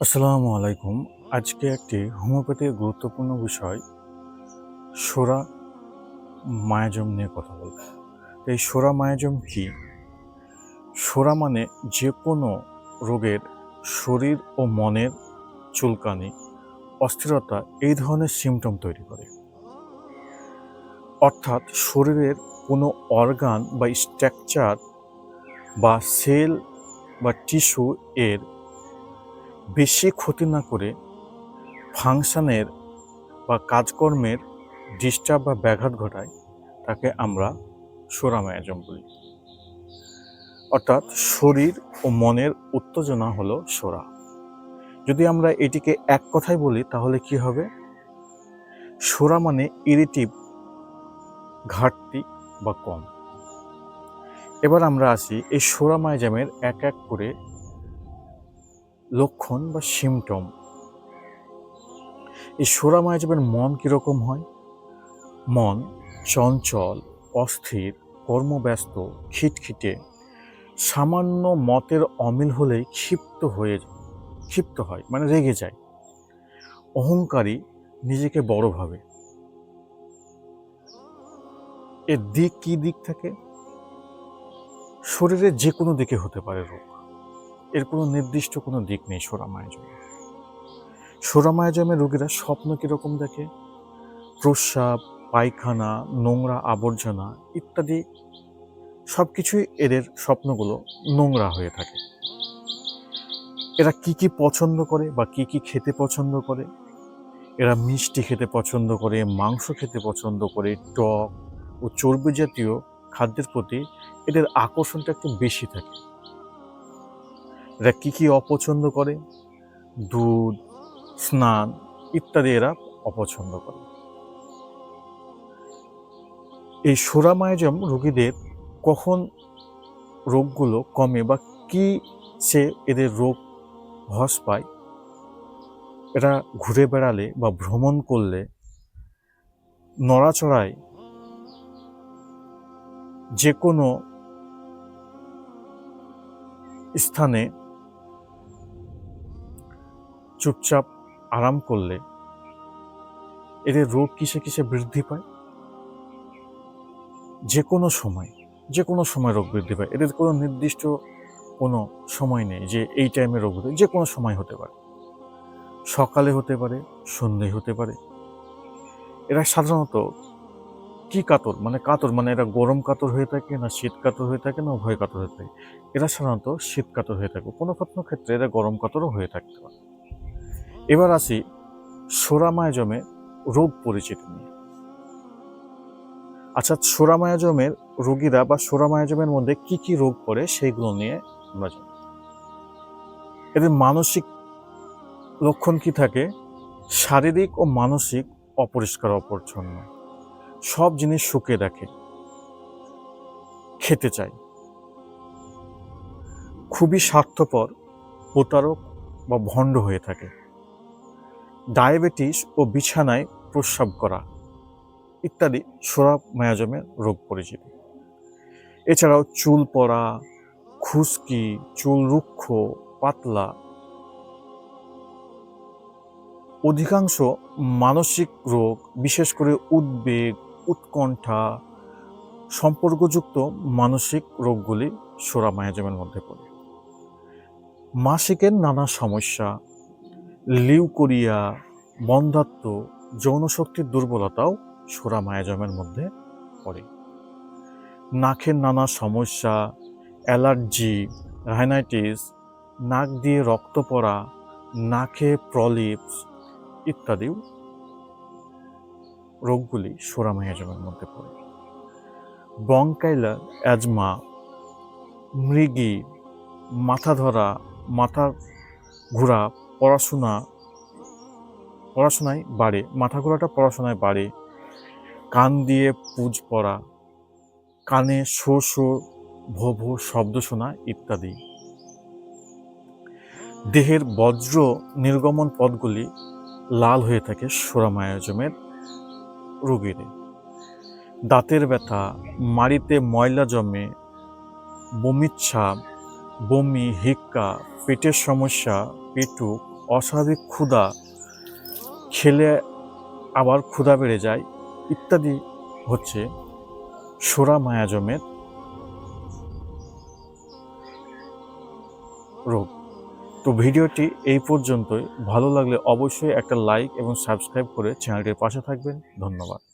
আসসালামু আলাইকুম। আজকে একটি হোমিওপ্যাথির গুরুত্বপূর্ণ বিষয়, সোরা মায়াজম নিয়ে কথা বলব। এই সোরা মায়াজম কি? সোরা মানে যে কোনো রোগের শরীর ও মনের চুলকানি, অস্থিরতা এই ধরনের সিমটম তৈরি করে। অর্থাৎ শরীরের কোনো অর্গান বা স্ট্রাকচার বা সেল বা টিস্যু এর বেশি ক্ষতি না করে ফাংশানের বা কাজকর্মের ডিস্টার্ব বা ব্যাঘাত ঘটায়, তাকে আমরা সোরামায়াজম বলি। অর্থাৎ শরীর ও মনের উত্তেজনা হলো সোরা। যদি আমরা এটিকে এক কথায় বলি, তাহলে কি হবে? সোরা মানে ইরিটিভ ঘাটতি বা কম। এবার আমরা আসি এই সোরা মায়াজামের এক এক করে লক্ষণ বা সিমটম এই সোরা মায়াজামের মন কীরকম হয়? মন চঞ্চল, অস্থির, কর্মব্যস্ত, খিটখিটে, সামান্য মতের অমিল হলেই ক্ষিপ্ত হয়ে ক্ষিপ্ত হয় মানে রেগে যায়। অহংকারী নিজেকে বড় ভাবে। এর দিক কি দিক থাকে? শরীরের যে কোনো দিকে হতে পারে রোগ। এর কোনো নির্দিষ্ট কোনো দিক নেই সোরামায়াজমে সোরামায়াজমে রোগীরা স্বপ্ন কীরকম দেখে? প্রস্রাব, পায়খানা, নোংরা আবর্জনা ইত্যাদি সব কিছুই এদের স্বপ্নগুলো নোংরা হয়ে থাকে। এরা কি কি পছন্দ করে বা কি কি খেতে পছন্দ করে? এরা মিষ্টি খেতে পছন্দ করে, মাংস খেতে পছন্দ করে, টক ও চর্বি জাতীয় খাদ্যের প্রতি এদের আকর্ষণটা একটু বেশি থাকে। এরা কী কী অপছন্দ করে? দুধ, স্নান ইত্যাদি এরা অপছন্দ করে। এই সোরামায়াজম রোগীদের কখন রোগগুলো কমে বা কি সে এদের রোগ হ্রাস পায়, এরা ঘুরে বেড়ালে বা ভ্রমণ করলে নড়াচড়ায় যে কোনো স্থানে চুপচাপ আরাম করলে এদের রোগ কিসে কিসে বৃদ্ধি পায়? যে কোনো সময়, যে কোনো সময় রোগ বৃদ্ধি পায়। এদের কোনো নির্দিষ্ট কোনো সময় নেই যে এই টাইমে রোগ হতে যে কোনো সময় হতে পারে। সকালে হতে পারে, সন্ধে হতে পারে। এরা সাধারণত কি কাতর? মানে কাতর মানে এরা গরম কাতর হয়ে থাকে না শীত কাতর হয়ে থাকে না উভয় কাতর হয়ে থাকে? এরা সাধারণত শীত কাতর হয়ে থাকে। কোনো কোনো ক্ষেত্রে এরা গরম কাতরও হয়ে থাকতে পারে। এবার আসি সোরামায়াজমে রোগ পরিচিতি নিয়ে। আচ্ছা সোরামায়াজমের রোগীরা বা সোরামায়াজমের মধ্যে কি কি রোগ পড়ে সেইগুলো নিয়ে আমরা জানি। এদের মানসিক লক্ষণ কি থাকে? শারীরিক ও মানসিক অপরিষ্কার, অপরিচ্ছন্ন। সব জিনিস শুকিয়ে দেখে। খেতে চায়। খুবই স্বার্থপর, প্রতারক বা ভণ্ড হয়ে থাকে। ডায়াবেটিস ও বিছানায় প্রস্রাব করা ইত্যাদি সোরা মায়াজমের রোগ পরিচিতি। এছাড়াও চুল পড়া, খুশকি, চুল রুক্ষ, পাতলা অধিকাংশ মানসিক রোগ, বিশেষ করে উদ্বেগ, উৎকণ্ঠা সম্পর্কযুক্ত মানসিক রোগগুলি সোরা মায়াজমের মধ্যে পড়ে। মাসিকের নানা সমস্যা লিউকোরিয়া বন্ধাত্ম যৌনশক্তির দুর্বলতাও সোরা মায়াজমের মধ্যে পড়ে। নাকের নানা সমস্যা, অ্যালার্জি রাইনাইটিস নাক দিয়ে রক্ত পড়া, নাকে প্রলিপস ইত্যাদিও রোগগুলি সোরা মায়াজমের মধ্যে পড়ে। ব্রঙ্কাইলার অ্যাজমা, মৃগী, মাথা ধরা মাথার ঘোরা পড়াশোনা, পড়াশোনায় বাড়ে মাথা ঘোরাটা পড়াশোনায় বাড়ে। কান দিয়ে পুজ পড়া, কানে শো শো ভো শব্দ শোনা ইত্যাদি। দেহের বজ্র নির্গমন পথগুলি লাল হয়ে থাকে সোরামায়াজমের রোগীর। দাঁতের ব্যথা, মাড়িতে ময়লা জমে বমিচ্ছা বমি, হিক্কা, পেটের সমস্যা পেটুক অস্বাভাবিক ক্ষুধা, খেলে আবার ক্ষুধা বেড়ে যায়, ইত্যাদি হচ্ছে সোরা মায়াজমের রোগ। তো ভিডিওটি এই পর্যন্তই। ভালো লাগলে অবশ্যই একটা লাইক এবং সাবস্ক্রাইব করে চ্যানেলটির পাশে থাকবেন। ধন্যবাদ।